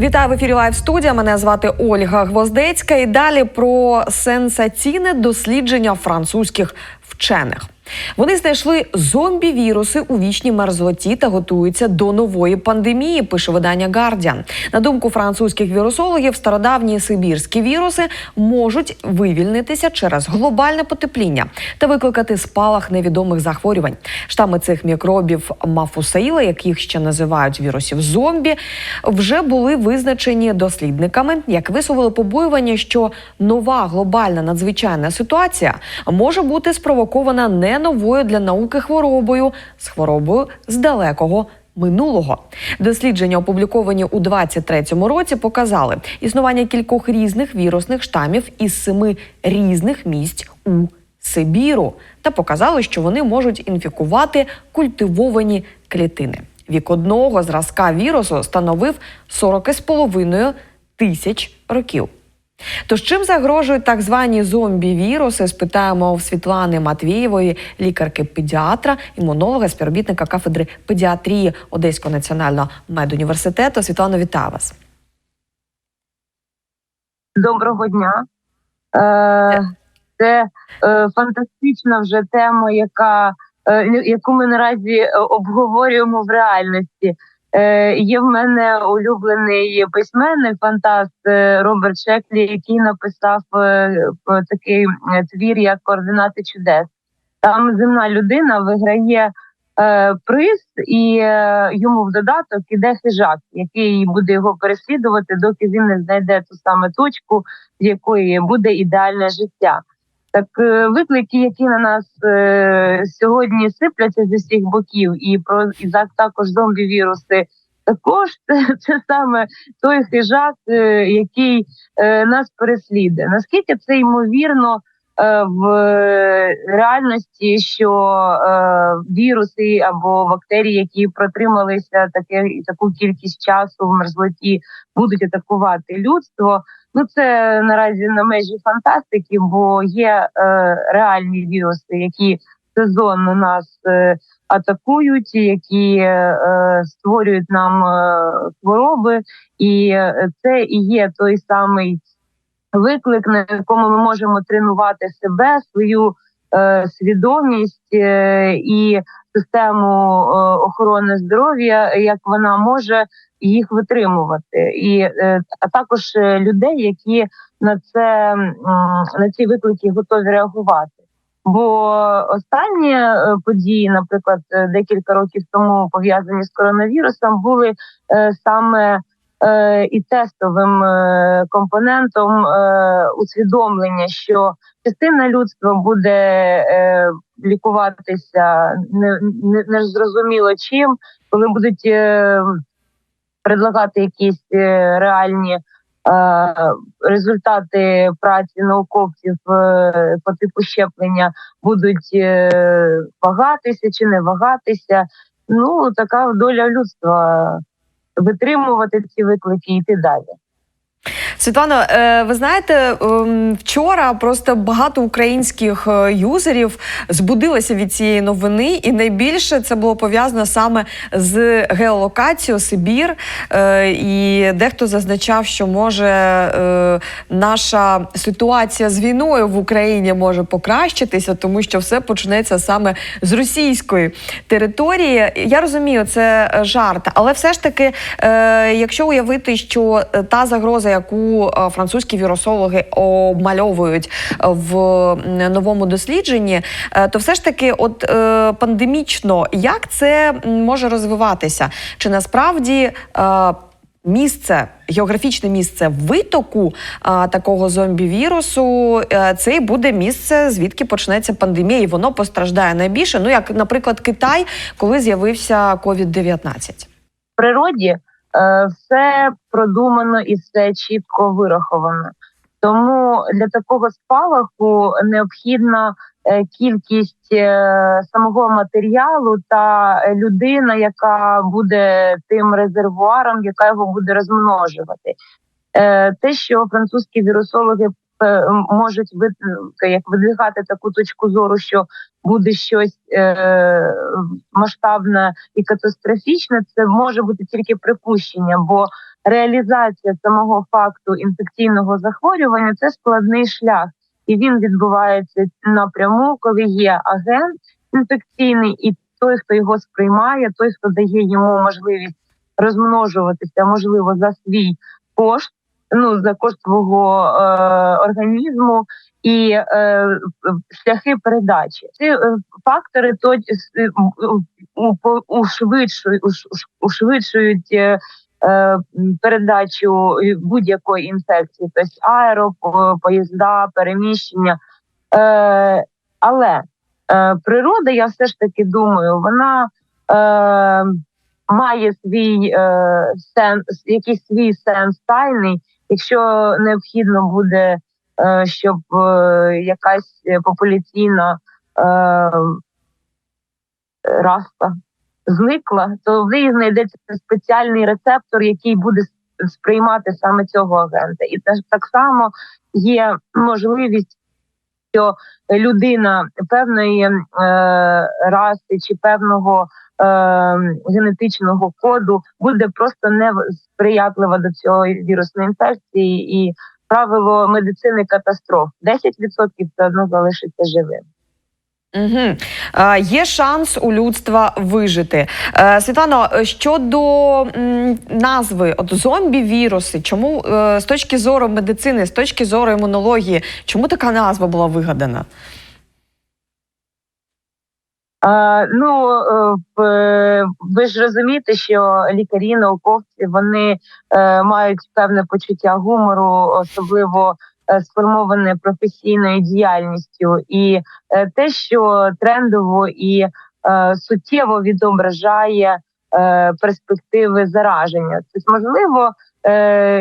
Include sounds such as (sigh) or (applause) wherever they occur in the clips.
Вітаю в ефірі Лайв студія. Мене звати Ольга Гвоздецька. І далі про сенсаційне дослідження французьких вчених. Вони знайшли зомбі-віруси у вічній мерзлоті та готуються до нової пандемії. Пише видання Guardian. На думку французьких вірусологів, стародавні сибірські віруси можуть вивільнитися через глобальне потепління та викликати спалах невідомих захворювань. Штами цих мікробів мафусаїла, яких ще називають вірусів зомбі, вже були визначені дослідниками, як висловили побоювання, що нова глобальна надзвичайна ситуація може бути спровокована не новою для науки хворобою з хворобою з далекого. Минулого дослідження, опубліковані у 23-му році, показали існування кількох різних вірусних штамів із семи різних місць у Сибіру та показали, що вони можуть інфікувати культивовані клітини. Вік одного зразка вірусу становив 40,5 тисяч років. Тож чим загрожують так звані зомбі-віруси? Спитаємо в Світлани Матвієвої, лікарки-педіатра, імунолога, співробітника кафедри педіатрії Одеського національного медуніверситету. Світлано, вітаю вас. Доброго дня. Е, Це е, фантастична вже тема, яка, е, яку ми наразі обговорюємо в реальності. Е, Є в мене улюблений письменник, фантаст е, Роберт Шеклі, який написав е, такий твір, як координати чудес. Там земна людина виграє е, приз, і е, йому в додаток іде хижак, який буде його переслідувати, доки він не знайде ту саме точку, з якої буде ідеальне життя. Так е, виклики, які на нас е, сьогодні сипляться з усіх боків, і про і також зомбі-віруси, також це, (laughs) це саме той хижак, е, який е, нас переслідує. Наскільки це ймовірно е, в реальності, що е, віруси або бактерії, які протрималися таке таку кількість часу в мерзлоті, будуть атакувати людство? Ну це наразі на межі фантастики, бо є е, реальні віруси, які сезонно нас е, атакують, які е, створюють нам е, хвороби, і е, це і є той самий виклик, на якому ми можемо тренувати себе, свою е, свідомість е, і систему е, охорони здоров'я, як вона може їх витримувати, і е, а також е, людей, які на це на ці виклики готові реагувати. Бо останні е, події, наприклад, декілька років тому пов'язані з коронавірусом, були саме і тестовим компонентом усвідомлення, що частина людства буде лікуватися не, не, не зрозуміло чим, коли будуть предлагати якісь е, реальні е, результати праці науковців е, по типу щеплення будуть е, вагатися чи не вагатися. Ну така доля людства витримувати ці виклики і йти далі. Світлано, е, ви знаєте, ем, вчора просто багато українських е, юзерів збудилися від цієї новини, і найбільше це було пов'язано саме з геолокацією Сибір. Е, І дехто зазначав, що може наша ситуація з війною в Україні може покращитися, тому що все почнеться саме з російської території. Я розумію, це жарт, але все ж таки, якщо уявити, що та загроза, яку е, французькі вірусологи обмальовують е, в новому дослідженні, е, то все ж таки, от пандемічно, як це може розвиватися? Чи насправді? Місце, географічне місце витоку а, такого зомбі-вірусу, це і буде місце, звідки почнеться пандемія, і воно постраждає найбільше. Ну як, наприклад, Китай, коли з'явився COVID-19. В природі все продумано і все чітко вираховано. Тому для такого спалаху необхідна е, кількість е, самого матеріалу та е, людина, яка буде тим резервуаром, яка його буде розмножувати. Е, Те, що французькі вірусологи е, можуть вид, е, як видвигати таку точку зору, що буде щось е, масштабне і катастрофічне, це може бути тільки припущення, бо реалізація самого факту інфекційного захворювання це складний шлях, і він відбувається напряму, коли є агент інфекційний, і той, хто його сприймає, той, хто дає йому можливість розмножуватися, можливо, за свій кошт, ну за кошт свого е, організму і е, шляхи передачі. Ці е, фактори то ушвидшують, ушвидшують передачу будь-якої інфекції, тобто аеропоїзда, переміщення. Е, але е, природа, я все ж таки думаю, вона е, має свій е, сенс, якийсь свій сенс тайний, якщо необхідно буде, е, щоб е, якась популяційна е, раста зникла, то в неї знайдеться спеціальний рецептор, який буде сприймати саме цього агента, і так само є можливість. Що людина певної раси чи певного генетичного коду буде просто не сприятлива до цього вірусної інфекції, і правило медицини катастроф 10% все одно залишиться живим. Угу. Е, є шанс у людства вижити. Е, Світлано, щодо м, назви от зомбі-віруси, чому е, з точки зору медицини, з точки зору імунології, чому така назва була вигадана? Ну е, ви ж розумієте, що лікарі, науковці вони е, мають певне почуття гумору, особливо е, сформоване професійною діяльністю, і те, що трендово і суттєво відображає перспективи зараження, тобто, можливо,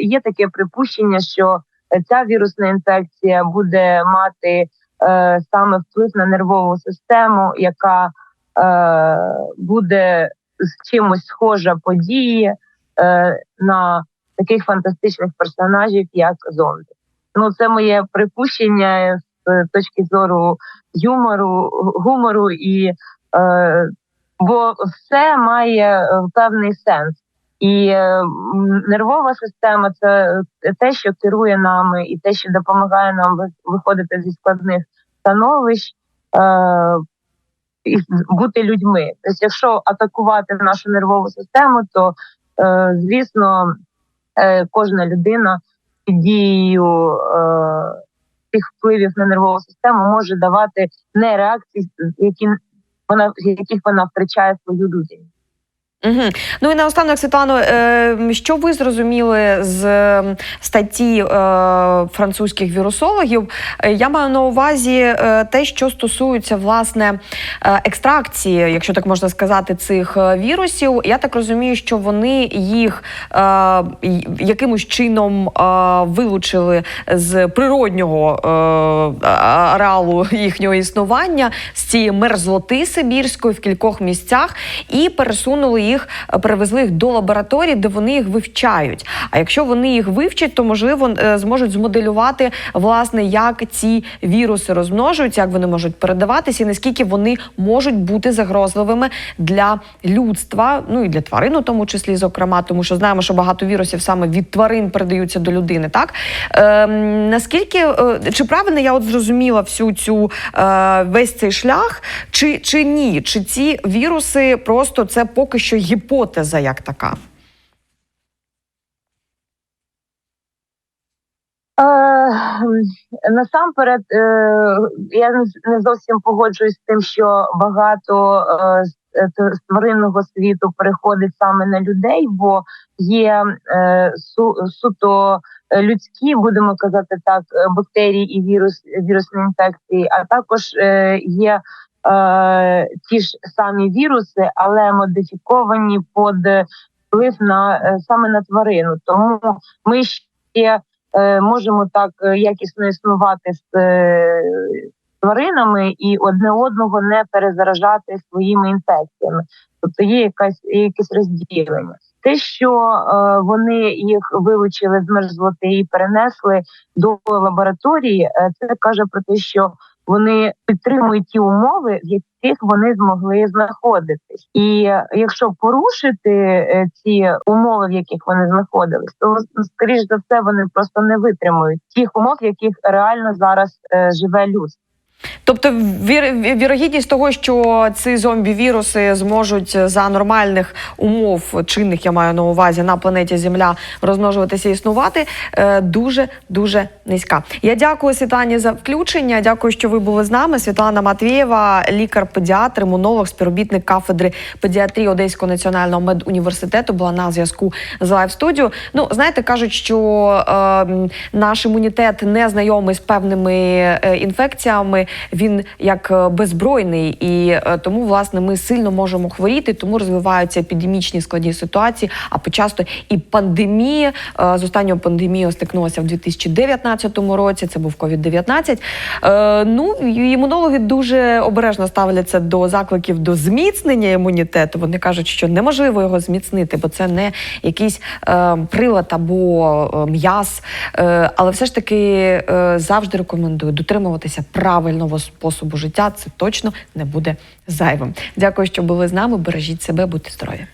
є таке припущення, що ця вірусна інфекція буде мати. Е, саме вплив на нервову систему, яка е, буде з чимось схожа події е, на таких фантастичних персонажів, як зомбі. Ну, це моє припущення з точки зору юмору, гумору і е, бо все має певний сенс. І е, нервова система це те, що керує нами, і те, що допомагає нам виходити зі складних становищ е, і бути людьми. Тобто, якщо атакувати нашу нервову систему, то е, звісно е, кожна людина під дією е, тих впливів на нервову систему може давати не реакції, які вона яких вона втрачає свою людину. Угу. Ну і наостанок, Світлано, е, що ви зрозуміли з статті е, французьких вірусологів? Е, я маю на увазі те, що стосується власне екстракції, якщо так можна сказати, цих вірусів. Я так розумію, що вони їх якимось чином вилучили з природнього ареалу їхнього існування з цієї мерзлоти Сибірської в кількох місцях і пересунули їх їх перевезли їх до лабораторії, де вони їх вивчають. А якщо вони їх вивчать, то можливо е, зможуть змоделювати власне, як ці віруси розмножуються, як вони можуть передаватися, і наскільки вони можуть бути загрозливими для людства, ну і для тварин, у тому числі, зокрема, тому що знаємо, що багато вірусів саме від тварин передаються до людини. Так е, наскільки е, чи правильно я от зрозуміла всю цю е, весь цей шлях, чи, чи ні? Чи ці віруси просто це поки що гіпотеза як така? Е, насамперед, е, я не зовсім погоджуюсь з тим, що багато е, з тваринного світу переходить саме на людей, бо є су, суто людські, будемо казати так, бактерії і вірус вірусні інфекції, а також є е, ті ж самі віруси, але модифіковані під вплив на е, саме на тварину. Тому ми ще е, можемо так е, якісно існувати з е, тваринами і одне одного не перезаражати своїми інфекціями. Тобто є якась якесь розділення. те, що е, вони їх вилучили з мерзлоти і перенесли до лабораторії, е, це каже про те, що вони підтримують ті умови, в яких вони змогли знаходитись. І е, якщо порушити е, ці умови, в яких вони знаходились, то скоріш за все вони просто не витримують тих умов, в яких реально зараз е, живе людство. Тобто, вір, вірогідність того, що ці зомбі-віруси зможуть за нормальних умов чинних, я маю на увазі на планеті Земля розмножуватися і існувати, е, дуже дуже низька. Я дякую Світлані за включення. Дякую, що ви були з нами. Світлана Матвієва, лікар-педіатр, імунолог, співробітник кафедри педіатрії Одеського національного медуніверситету, була на зв'язку з лайв студіо. Ну знаєте, кажуть, що е, наш імунітет не знайомий з певними е, інфекціями. Він як е, беззбройний, і е, тому власне ми сильно можемо хворіти, тому розвиваються епідемічні складні ситуації. А почасто і пандемія Е, з останньою пандемією стикнулася в 2019 році. Це був COVID-19. Е, Ну імунологи дуже обережно ставляться до закликів до зміцнення імунітету. Вони кажуть, що неможливо його зміцнити, бо це не якийсь прилад або м'яз. Але все ж таки завжди рекомендую дотримуватися правильного способу життя. Це точно не буде зайвим. Дякую, що були з нами. Бережіть себе, будьте здорові.